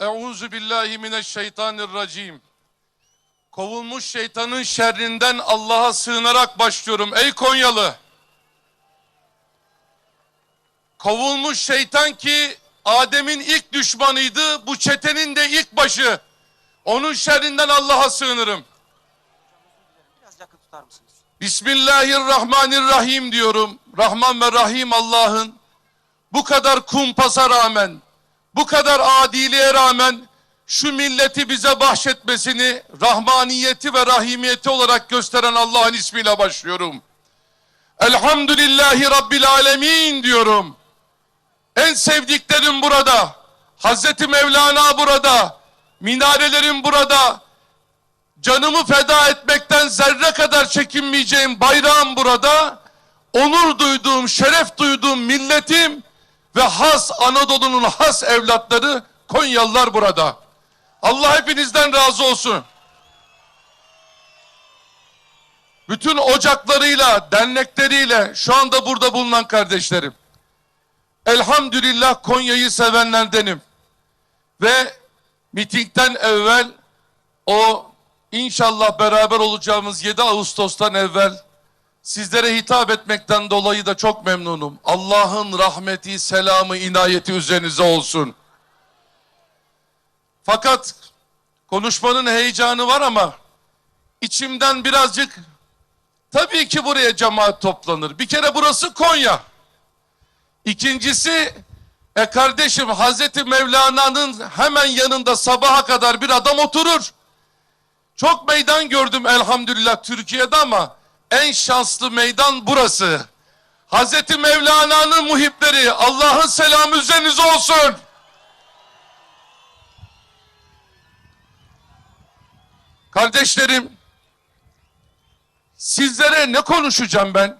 Euzu billahi mineşşeytanirracim. Kovulmuş şeytanın şerrinden Allah'a sığınarak başlıyorum. Ey Konyalı! Kovulmuş şeytan ki Adem'in ilk düşmanıydı, bu çetenin de ilk başı. Onun şerrinden Allah'a sığınırım. Biraz yakın tutar mısınız? Bismillahirrahmanirrahim diyorum. Rahman ve Rahim Allah'ın bu kadar kumpasa rağmen, bu kadar adiliğe rağmen şu milleti bize bahşetmesini rahmaniyeti ve rahimiyeti olarak gösteren Allah'ın ismiyle başlıyorum. Elhamdülillahi Rabbil Alemin diyorum. En sevdiklerim burada. Hazreti Mevlana burada. Minarelerim burada. Canımı feda etmekten zerre kadar çekinmeyeceğim bayrağım burada. Onur duyduğum, şeref duyduğum milletim ve has Anadolu'nun has evlatları Konyalılar burada. Allah hepinizden razı olsun. Bütün ocaklarıyla, dernekleriyle şu anda burada bulunan kardeşlerim. Elhamdülillah Konya'yı sevenlerdenim. Ve mitingden evvel o inşallah beraber olacağımız 7 Ağustos'tan evvel sizlere hitap etmekten dolayı da çok memnunum. Allah'ın rahmeti, selamı, inayeti üzerinize olsun. Fakat konuşmanın heyecanı var ama içimden birazcık tabii ki buraya cemaat toplanır. Bir kere burası Konya. İkincisi e kardeşim Hazreti Mevlana'nın hemen yanında sabaha kadar bir adam oturur. Çok meydan gördüm elhamdülillah Türkiye'de ama en şanslı meydan burası. Hazreti Mevlana'nın muhipleri Allah'ın selamı üzerinize olsun. Kardeşlerim sizlere ne konuşacağım ben?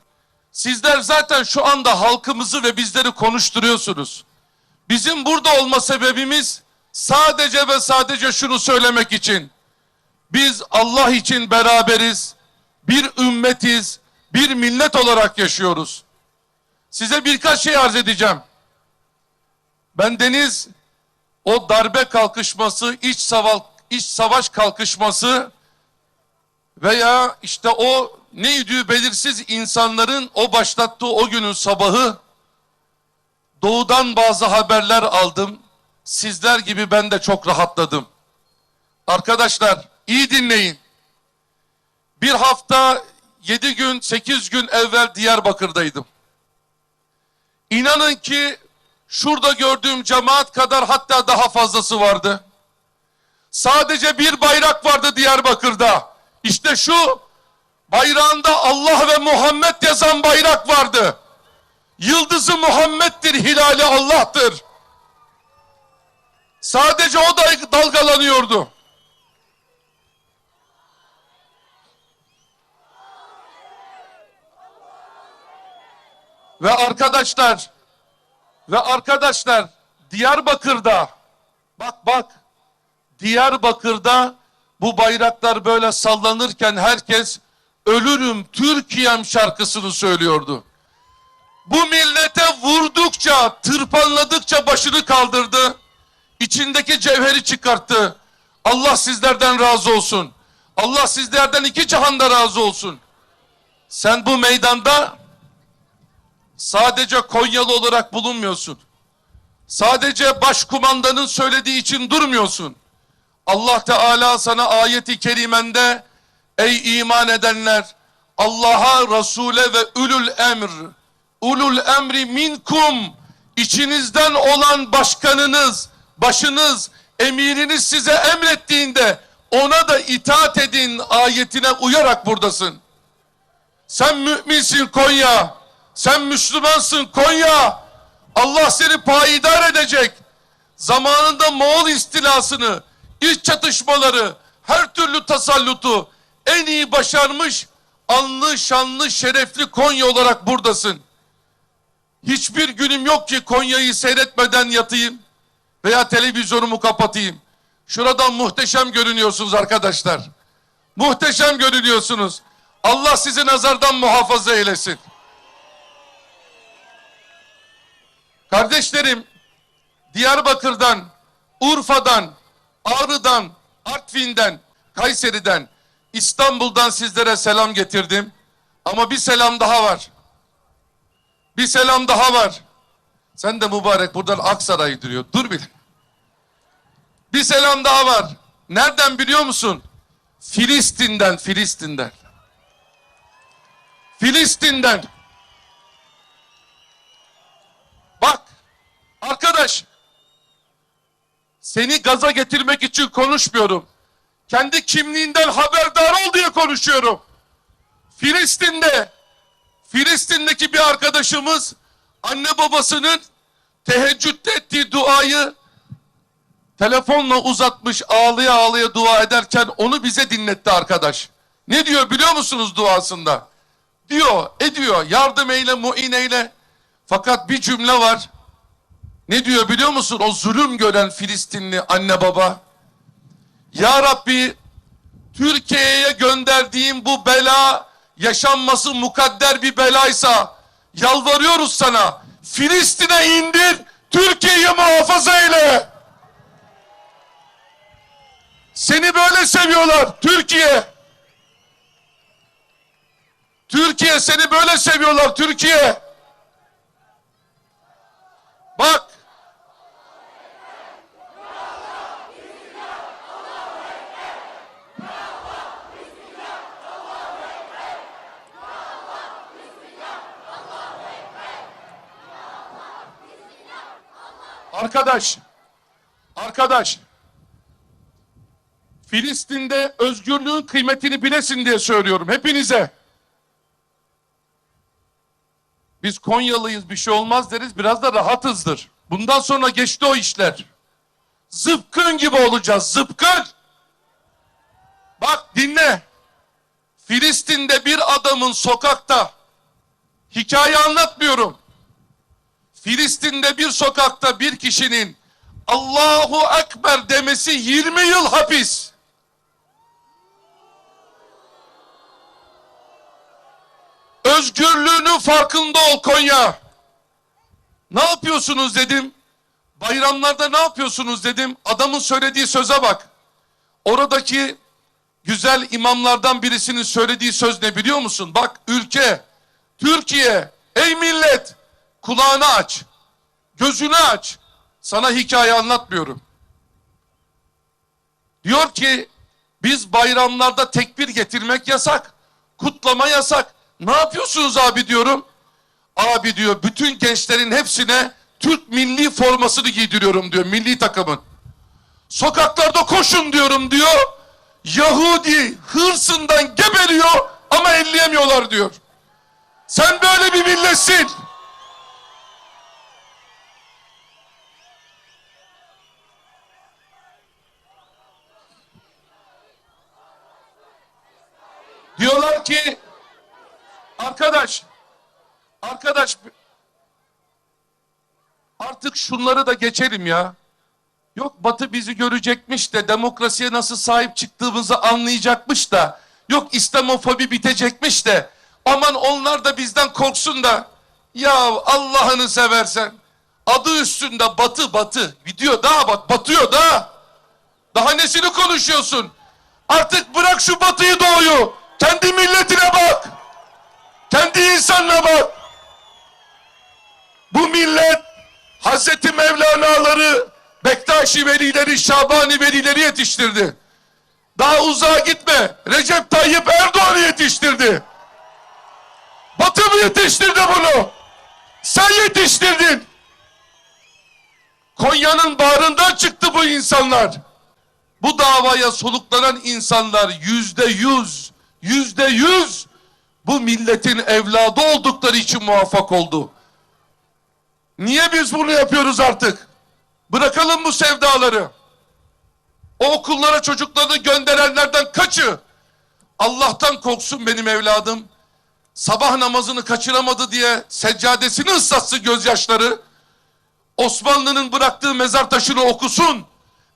Sizler zaten şu anda halkımızı ve bizleri konuşturuyorsunuz. Bizim burada olma sebebimiz sadece ve sadece şunu söylemek için. Biz Allah için beraberiz, bir ümmetiz, bir millet olarak yaşıyoruz. Size birkaç şey arz edeceğim. Ben Deniz o darbe kalkışması, iç savaş, iç savaş kalkışması veya işte o neydi belirsiz insanların o başlattığı o günün sabahı doğudan bazı haberler aldım. Sizler gibi ben de çok rahatladım. Arkadaşlar iyi dinleyin. Bir hafta yedi gün sekiz gün evvel Diyarbakır'daydım. İnanın ki şurada gördüğüm cemaat kadar hatta daha fazlası vardı. Sadece bir bayrak vardı Diyarbakır'da. İşte şu bayrağında Allah ve Muhammed yazan bayrak vardı. Yıldızı Muhammed'dir, hilali Allah'tır. Sadece o da dalgalanıyordu. Ve arkadaşlar ve arkadaşlar Diyarbakır'da bak bak Diyarbakır'da bu bayraklar böyle sallanırken herkes ölürüm Türkiye'm şarkısını söylüyordu. Bu millete vurdukça, tırpanladıkça başını kaldırdı. İçindeki cevheri çıkarttı. Allah sizlerden razı olsun. Allah sizlerden iki cihanda razı olsun. Sen bu meydanda sadece Konyalı olarak bulunmuyorsun. Sadece başkumandanın söylediği için durmuyorsun. Allah Teala sana ayeti kerimende ey iman edenler Allah'a, Resul'e ve ulul emr ulul emri minkum içinizden olan başkanınız, başınız, emiriniz size emrettiğinde ona da itaat edin ayetine uyarak buradasın. Sen müminsin Konya. Sen Müslümansın Konya. Allah seni payidar edecek. Zamanında Moğol istilasını, iç çatışmaları, her türlü tasallutu en iyi başarmış anlı, şanlı, şerefli Konya olarak buradasın. Hiçbir günüm yok ki Konya'yı seyretmeden yatayım veya televizyonumu kapatayım. Şuradan muhteşem görünüyorsunuz arkadaşlar. Muhteşem görünüyorsunuz. Allah sizi nazardan muhafaza eylesin. Kardeşlerim, Diyarbakır'dan Urfa'dan, Ağrı'dan, Artvin'den, Kayseri'den, İstanbul'dan sizlere selam getirdim. Ama bir selam daha var. Bir selam daha var. Sen de mübarek buradan Aksaray'ı duruyor. Dur bir. Bir selam daha var. Nereden biliyor musun? Filistin'den, Filistin'den. Filistin'den. Bak arkadaş seni gaza getirmek için konuşmuyorum. Kendi kimliğinden haberdar ol diye konuşuyorum. Filistin'de Filistin'deki bir arkadaşımız anne babasının teheccüde ettiği duayı telefonla uzatmış ağlaya ağlaya dua ederken onu bize dinletti arkadaş. Ne diyor biliyor musunuz duasında? Diyor, ediyor, yardım eyle, muin eyle. Fakat bir cümle var. Ne diyor biliyor musun? O zulüm gören Filistinli anne baba. Ya Rabbi Türkiye'ye gönderdiğim bu bela yaşanması mukadder bir belaysa yalvarıyoruz sana. Filistin'e indir, Türkiye'yi muhafaza eyle. Seni böyle seviyorlar Türkiye. Türkiye seni böyle seviyorlar Türkiye. Bak. Arkadaş. Arkadaş. Filistin'de özgürlüğün kıymetini bilesin diye söylüyorum hepinize. Biz Konyalıyız bir şey olmaz deriz biraz da rahatızdır. Bundan sonra geçti o işler. Zıpkın gibi olacağız zıpkın. Bak dinle. Filistin'de bir adamın sokakta hikaye anlatmıyorum. Filistin'de bir sokakta bir kişinin Allahu Ekber demesi 20 yıl hapis. Özgürlüğünün farkında ol Konya. Ne yapıyorsunuz dedim. Bayramlarda ne yapıyorsunuz dedim. Adamın söylediği söze bak. Oradaki güzel imamlardan birisinin söylediği söz ne biliyor musun? Bak ülke, Türkiye, ey millet kulağını aç, gözünü aç. Sana hikaye anlatmıyorum. Diyor ki biz bayramlarda tekbir getirmek yasak, kutlama yasak. Ne yapıyorsunuz abi diyorum. Abi diyor bütün gençlerin hepsine Türk milli formasını giydiriyorum diyor milli takımın. Sokaklarda koşun diyorum diyor. Yahudi hırsından geberiyor ama elleyemiyorlar diyor. Sen böyle bir milletsin. Diyorlar ki arkadaş arkadaş artık şunları da geçelim ya. Yok Batı bizi görecekmiş de demokrasiye nasıl sahip çıktığımızı anlayacakmış da. Yok İslamofobi bitecekmiş de. Aman onlar da bizden korksun da. Ya Allah'ını seversen. Adı üstünde Batı Batı. Gidiyor daha bak batıyor daha daha nesini konuşuyorsun? Artık bırak şu Batı'yı doğuyu. Kendi milletine bak kendi insanına bak bu millet Hazreti Mevlana'ları Bektaşi velileri, Şabani velileri yetiştirdi. Daha uzağa gitme. Recep Tayyip Erdoğan'ı yetiştirdi. Batı mı yetiştirdi bunu? Sen yetiştirdin. Konya'nın bağrından çıktı bu insanlar. Bu davaya soluklanan insanlar yüzde yüz, yüzde yüz bu milletin evladı oldukları için muvaffak oldu. Niye biz bunu yapıyoruz artık? Bırakalım bu sevdaları. O okullara çocuklarını gönderenlerden kaçı? Allah'tan korksun benim evladım. Sabah namazını kaçıramadı diye seccadesini ıslatsın gözyaşları. Osmanlı'nın bıraktığı mezar taşını okusun.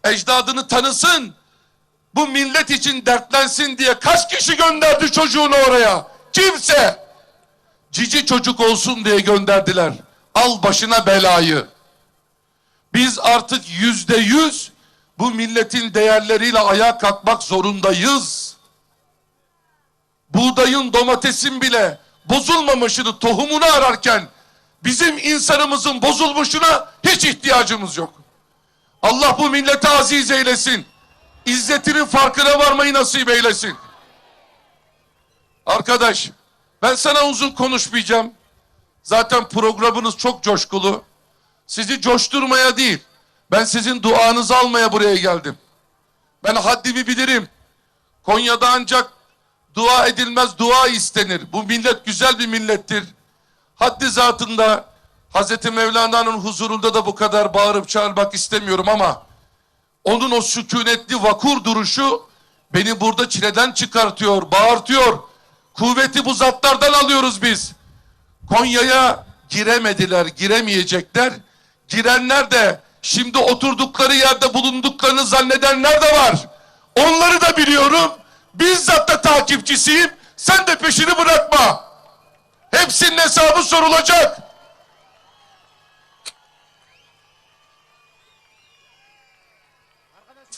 Ecdadını tanısın. Bu millet için dertlensin diye kaç kişi gönderdi çocuğunu oraya? Kimse. Cici çocuk olsun diye gönderdiler. Al başına belayı. Biz artık yüzde yüz bu milletin değerleriyle ayağa kalkmak zorundayız. Buğdayın, domatesin bile bozulmamışını, tohumunu ararken bizim insanımızın bozulmuşuna hiç ihtiyacımız yok. Allah bu millete aziz eylesin. İzzetinin farkına varmayı nasip eylesin. Arkadaş, ben sana uzun konuşmayacağım. Zaten programınız çok coşkulu. Sizi coşturmaya değil, ben sizin duanızı almaya buraya geldim. Ben haddimi bilirim. Konya'da ancak dua edilmez, dua istenir. Bu millet güzel bir millettir. Haddi zatında Hazreti Mevlana'nın huzurunda da bu kadar bağırıp çağırmak istemiyorum ama onun o sükunetli vakur duruşu beni burada çileden çıkartıyor, bağırtıyor. Kuvveti bu zatlardan alıyoruz biz. Konya'ya giremediler, giremeyecekler. Girenler de şimdi oturdukları yerde bulunduklarını zannedenler de var. Onları da biliyorum. Bizzat da takipçisiyim. Sen de peşini bırakma. Hepsinin hesabı sorulacak.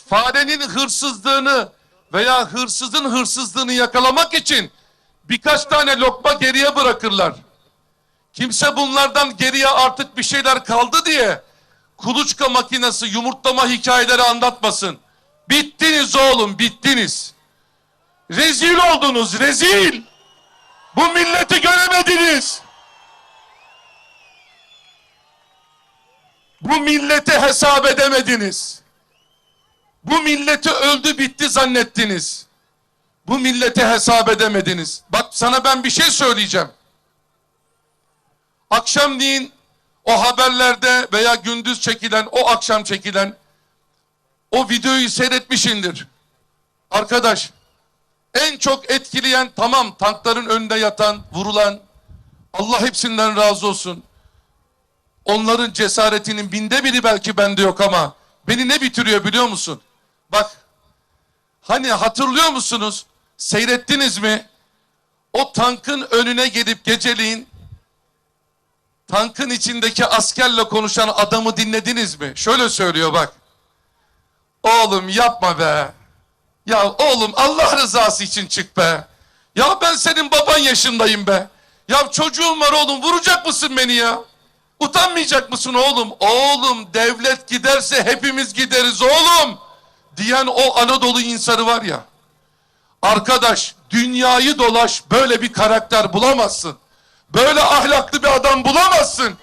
Farenin hırsızlığını veya hırsızın hırsızlığını yakalamak için birkaç tane lokma geriye bırakırlar. Kimse bunlardan geriye artık bir şeyler kaldı diye kuluçka makinesi yumurtlama hikayeleri anlatmasın. Bittiniz oğlum bittiniz. Rezil oldunuz rezil. Bu milleti göremediniz. Bu millete hesap edemediniz. Bu milleti öldü bitti zannettiniz. Bu millete hesap edemediniz. Bak sana ben bir şey söyleyeceğim. Akşamleyin o haberlerde veya gündüz çekilen, o akşam çekilen o videoyu seyretmişindir. Arkadaş, en çok etkileyen tamam tankların önünde yatan, vurulan Allah hepsinden razı olsun. Onların cesaretinin binde biri belki bende yok ama beni ne bitiriyor biliyor musun? Bak hani hatırlıyor musunuz? Seyrettiniz mi? O tankın önüne gelip geceliğin tankın içindeki askerle konuşan adamı dinlediniz mi? Şöyle söylüyor bak. Oğlum yapma be. Ya oğlum Allah rızası için çık be. Ya ben senin baban yaşındayım be. Ya çocuğum var oğlum vuracak mısın beni ya? Utanmayacak mısın oğlum? Oğlum devlet giderse hepimiz gideriz oğlum. Diyen o Anadolu insanı var ya. Arkadaş dünyayı dolaş böyle bir karakter bulamazsın. Böyle ahlaklı bir adam bulamazsın.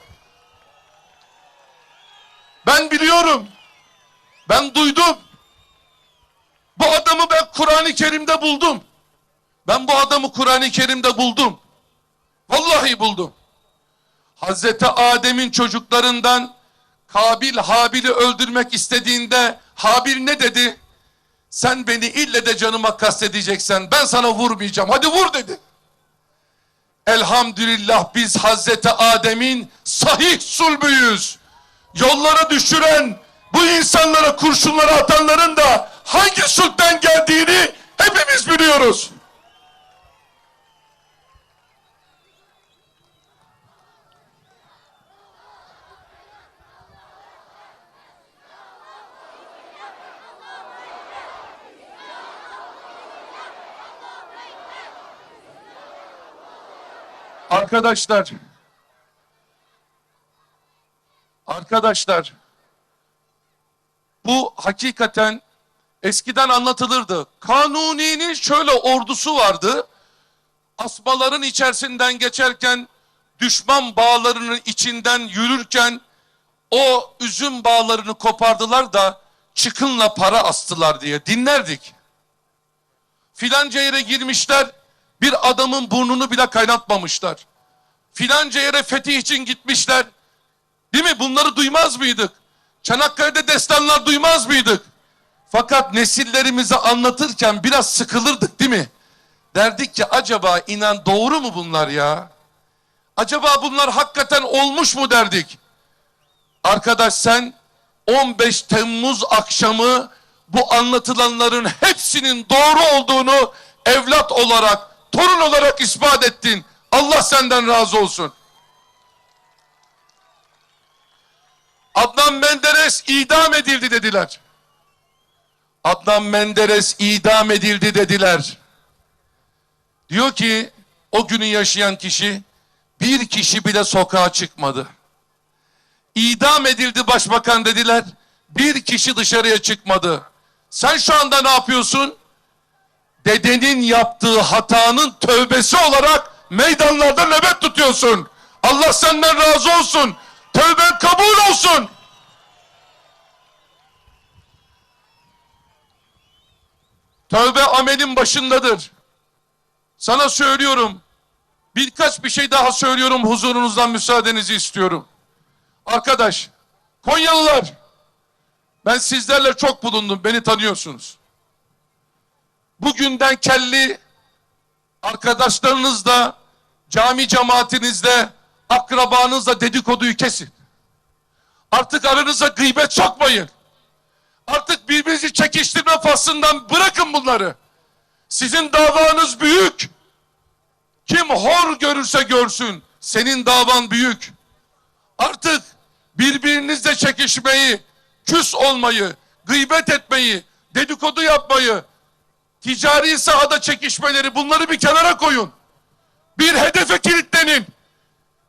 Ben biliyorum. Ben duydum. Bu adamı ben Kur'an-ı Kerim'de buldum. Ben bu adamı Kur'an-ı Kerim'de buldum. Vallahi buldum. Hazreti Adem'in çocuklarından Kabil Habil'i öldürmek istediğinde Habil ne dedi? Sen beni ille de canıma kastedeceksen ben sana vurmayacağım. Hadi vur dedi. Elhamdülillah biz Hazreti Adem'in sahih sulbüyüz. Yollara düşüren bu insanlara kurşunları atanların da hangi sulpten geldiğini hepimiz biliyoruz. Arkadaşlar Arkadaşlar bu hakikaten eskiden anlatılırdı. Kanuni'nin şöyle ordusu vardı. Asmaların içerisinden geçerken düşman bağlarının içinden yürürken o üzüm bağlarını kopardılar da çıkınla para astılar diye dinlerdik. Filanca yere girmişler bir adamın burnunu bile kaynatmamışlar. Filanca yere fetih için gitmişler. Değil mi? Bunları duymaz mıydık? Çanakkale'de destanlar duymaz mıydık? Fakat nesillerimize anlatırken biraz sıkılırdık değil mi? Derdik ki acaba inan doğru mu bunlar ya? Acaba bunlar hakikaten olmuş mu derdik? Arkadaş sen 15 Temmuz akşamı bu anlatılanların hepsinin doğru olduğunu evlat olarak, torun olarak ispat ettin. Allah senden razı olsun. Adnan Menderes idam edildi dediler. Adnan Menderes idam edildi dediler. Diyor ki o günü yaşayan kişi bir kişi bile sokağa çıkmadı. İdam edildi başbakan dediler. Bir kişi dışarıya çıkmadı. Sen şu anda ne yapıyorsun? Dedenin yaptığı hatanın tövbesi olarak meydanlarda nöbet tutuyorsun. Allah senden razı olsun. Tövben kabul olsun. Tövbe amelin başındadır. Sana söylüyorum. Birkaç bir şey daha söylüyorum. Huzurunuzdan müsaadenizi istiyorum. Arkadaş, Konyalılar, ben sizlerle çok bulundum. Beni tanıyorsunuz. Bugünden kelli arkadaşlarınızla, cami cemaatinizle, akrabanızla dedikoduyu kesin. Artık aranıza gıybet sokmayın. Artık birbirinizi çekiştirme faslından bırakın bunları. Sizin davanız büyük. Kim hor görürse görsün. Senin davan büyük. Artık birbirinizle çekişmeyi, küs olmayı, gıybet etmeyi, dedikodu yapmayı, ticari sahada çekişmeleri bunları bir kenara koyun. Bir hedefe kilitlenin.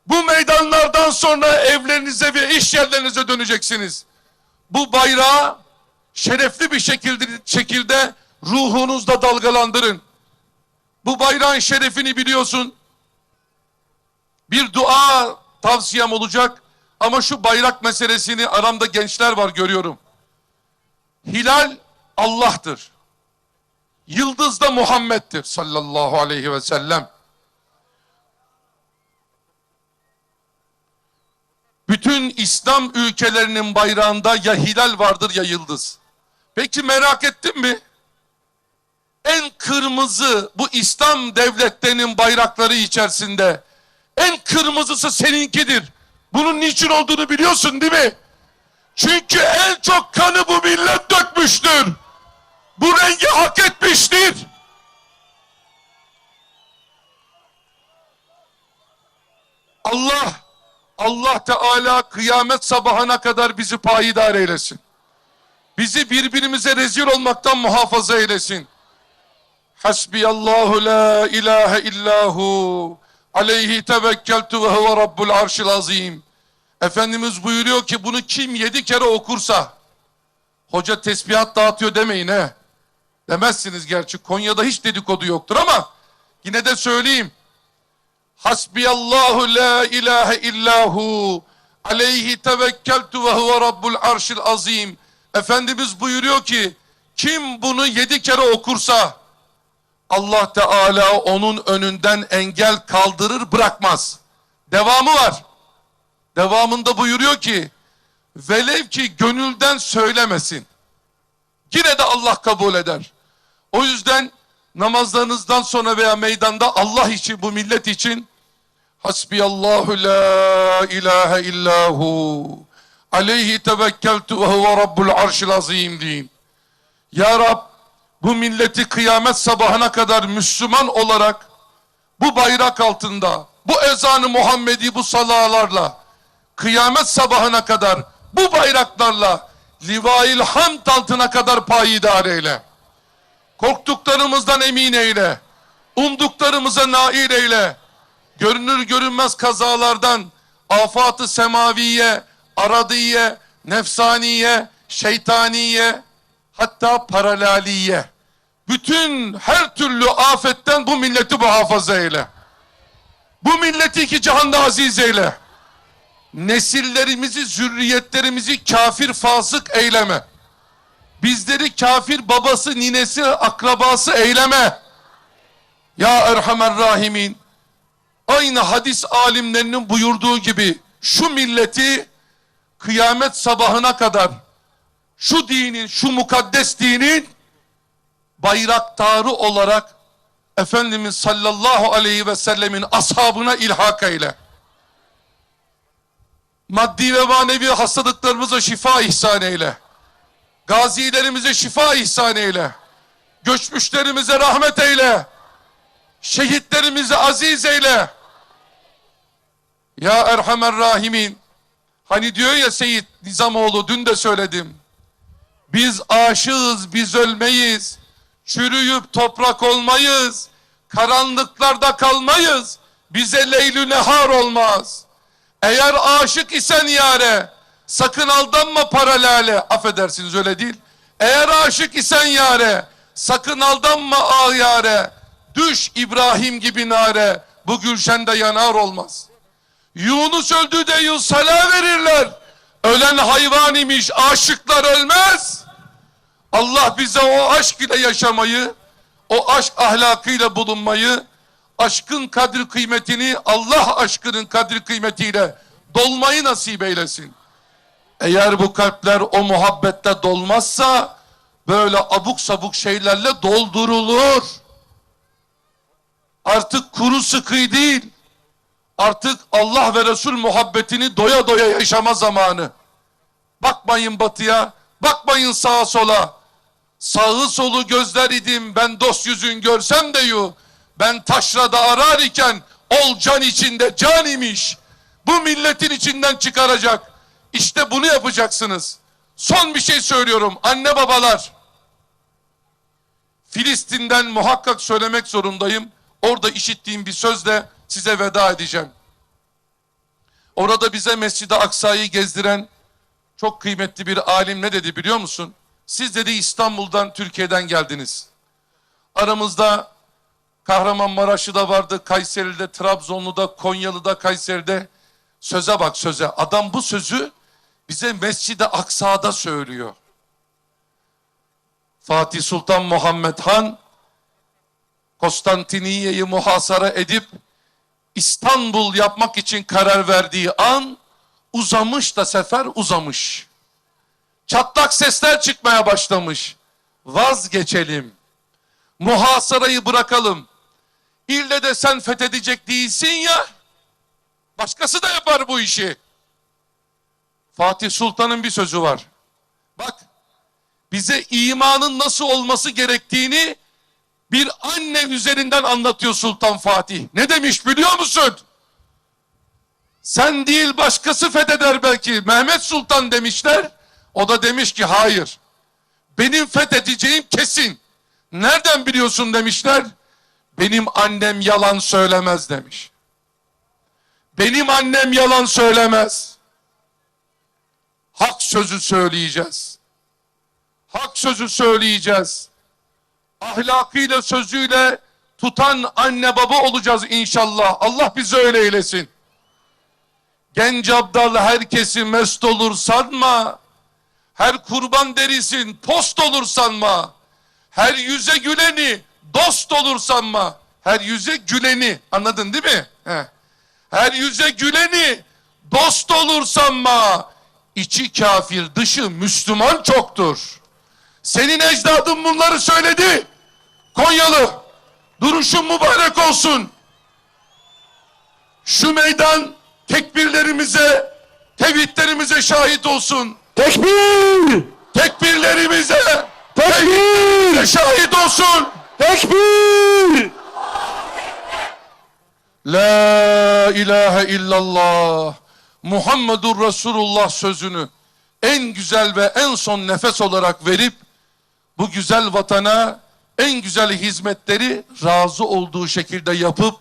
Bu meydanlardan sonra evlerinize ve iş yerlerinize döneceksiniz. Bu bayrağı şerefli bir şekilde, şekilde ruhunuzda dalgalandırın. Bu bayrağın şerefini biliyorsun. Bir dua tavsiyem olacak. Ama şu bayrak meselesini aramda gençler var görüyorum. Hilal Allah'tır. Yıldız da Muhammed'dir sallallahu aleyhi ve sellem. Bütün İslam ülkelerinin bayrağında ya hilal vardır ya yıldız. Peki merak ettin mi? En kırmızı bu İslam devletlerinin bayrakları içerisinde en kırmızısı seninkidir. Bunun niçin olduğunu biliyorsun değil mi? Çünkü en çok kanı bu millet dökmüştür. Bu rengi hak etmiştir. Allah, Allah Teala kıyamet sabahına kadar bizi payidar eylesin. Bizi birbirimize rezil olmaktan muhafaza eylesin. Hasbiyallahu la ilahe illahu aleyhi tevekkeltu ve huve rabbul arşil azim. Efendimiz buyuruyor ki bunu kim yedi kere okursa hoca tesbihat dağıtıyor demeyin he. Demezsiniz gerçi Konya'da hiç dedikodu yoktur ama yine de söyleyeyim. Hasbiyallahu la ilahe illahu aleyhi tevekkeltu ve huve rabbul arşil azim. Efendimiz buyuruyor ki kim bunu yedi kere okursa Allah Teala onun önünden engel kaldırır bırakmaz. Devamı var. Devamında buyuruyor ki velev ki gönülden söylemesin. Yine de Allah kabul eder. O yüzden namazlarınızdan sonra veya meydanda Allah için bu millet için Hasbiyallahu la ilahe illahu aleyhi tevekkeltu ve huve rabbul arşil azim deyin. Ya Rab bu milleti kıyamet sabahına kadar Müslüman olarak bu bayrak altında bu ezanı Muhammedi bu salalarla kıyamet sabahına kadar bu bayraklarla livail hamd altına kadar payidar eyle. Korktuklarımızdan emin eyle. Umduklarımıza nail eyle. Görünür görünmez kazalardan afat-ı semaviye, aradiye, nefsaniye, şeytaniye, hatta paralaliye. Bütün her türlü afetten bu milleti muhafaza eyle. Bu milleti iki cihanda aziz eyle. Nesillerimizi, zürriyetlerimizi kafir fasık eyleme. Bizleri kafir babası, ninesi, akrabası eyleme. Ya Erhamer Rahimin. Aynı hadis alimlerinin buyurduğu gibi şu milleti kıyamet sabahına kadar şu dinin, şu mukaddes dinin bayraktarı olarak Efendimiz sallallahu aleyhi ve sellemin ashabına ilhak eyle. Maddi ve manevi hastalıklarımıza şifa ihsan eyle. Gazilerimize şifa ihsan eyle. Göçmüşlerimize rahmet eyle. Şehitlerimizi aziz eyle. Ya Erhamer Rahimin. Hani diyor ya Seyit Nizamoğlu dün de söyledim. Biz aşığız, biz ölmeyiz. Çürüyüp toprak olmayız. Karanlıklarda kalmayız. Bize leylü nehar olmaz. Eğer aşık isen yare, sakın aldanma paralale. Affedersiniz öyle değil. Eğer aşık isen yare, sakın aldanma ah yare. Düş İbrahim gibi nare, bu gülşende yanar olmaz. Yunus öldü de yusala verirler. Ölen hayvan imiş, aşıklar ölmez. Allah bize o aşk ile yaşamayı, o aşk ahlakıyla bulunmayı, aşkın kadri kıymetini Allah aşkının kadri kıymetiyle dolmayı nasip eylesin. Eğer bu kalpler o muhabbette dolmazsa böyle abuk sabuk şeylerle doldurulur. Artık kuru sıkı değil. Artık Allah ve Resul muhabbetini doya doya yaşama zamanı. Bakmayın batıya, bakmayın sağa sola. Sağı solu gözler idim ben dost yüzün görsem de yu. Ben taşrada arar iken ol can içinde can imiş. Bu milletin içinden çıkaracak. İşte bunu yapacaksınız. Son bir şey söylüyorum anne babalar. Filistin'den muhakkak söylemek zorundayım. Orada işittiğim bir sözle size veda edeceğim. Orada bize Mescid-i Aksa'yı gezdiren çok kıymetli bir alim ne dedi biliyor musun? Siz dedi İstanbul'dan, Türkiye'den geldiniz. Aramızda Kahramanmaraş'ı da vardı, Kayseri'de, Trabzonlu'da, Konyalı'da, Kayseri'de. Söze bak söze. Adam bu sözü bize Mescid-i Aksa'da söylüyor. Fatih Sultan Muhammed Han Konstantiniye'yi muhasara edip İstanbul yapmak için karar verdiği an uzamış da sefer uzamış. Çatlak sesler çıkmaya başlamış. Vazgeçelim. Muhasarayı bırakalım. İlle de sen fethedecek değilsin ya. Başkası da yapar bu işi. Fatih Sultan'ın bir sözü var. Bak bize imanın nasıl olması gerektiğini bir anne üzerinden anlatıyor Sultan Fatih. Ne demiş biliyor musun? Sen değil başkası fetheder belki. Mehmet Sultan demişler. O da demiş ki hayır. Benim fethedeceğim kesin. Nereden biliyorsun demişler. Benim annem yalan söylemez demiş. Benim annem yalan söylemez. Hak sözü söyleyeceğiz. Hak sözü söyleyeceğiz ahlakıyla sözüyle tutan anne baba olacağız inşallah. Allah bizi öyle eylesin. Genç abdal herkesi mest olur sanma. Her kurban derisin post olur sanma. Her yüze güleni dost olur sanma. Her yüze güleni anladın değil mi? Heh. Her yüze güleni dost olur sanma. İçi kafir dışı Müslüman çoktur. Senin ecdadın bunları söyledi. Konyalı duruşun mübarek olsun. Şu meydan tekbirlerimize, tevhidlerimize şahit olsun. Tekbir! Tekbirlerimize, Tekbir! şahit olsun. Tekbir! La ilahe illallah. Muhammedur Resulullah sözünü en güzel ve en son nefes olarak verip bu güzel vatana en güzel hizmetleri razı olduğu şekilde yapıp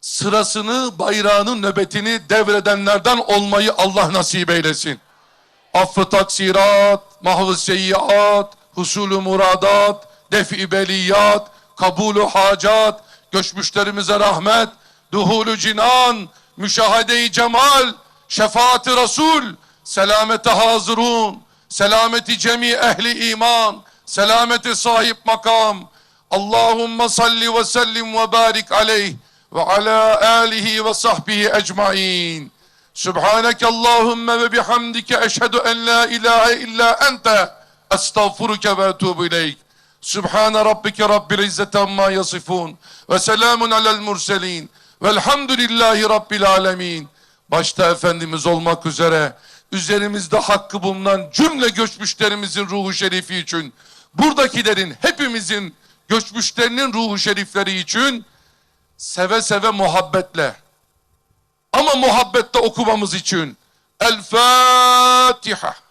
sırasını, bayrağının nöbetini devredenlerden olmayı Allah nasip eylesin. Affı taksirat, mahvı seyyiat, husulü muradat, defi beliyat, kabulü hacat, göçmüşlerimize rahmet, duhulü cinan, müşahede-i cemal, şefaati Resul, selamete hazırun, selameti cemi ehli iman, selameti sahip makam. Allahümme salli ve sellim ve barik aleyh ve ala alihi ve sahbihi ecmain. Subhaneke Allahümme ve bihamdike eşhedü en la ilahe illa ente estağfuruke ve. Subhane rabbike rabbil izzeti amma yasifun ve selamun alel murselin velhamdülillahi rabbil alemin. Başta Efendimiz olmak üzere üzerimizde hakkı bulunan cümle göçmüşlerimizin ruhu şerifi için buradakilerin hepimizin göçmüşlerinin ruhu şerifleri için seve seve muhabbetle ama muhabbette okumamız için El Fatiha.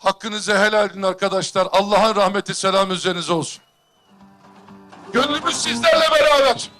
Hakkınızı helal edin arkadaşlar. Allah'ın rahmeti selam üzerinize olsun. Gönlümüz sizlerle beraber.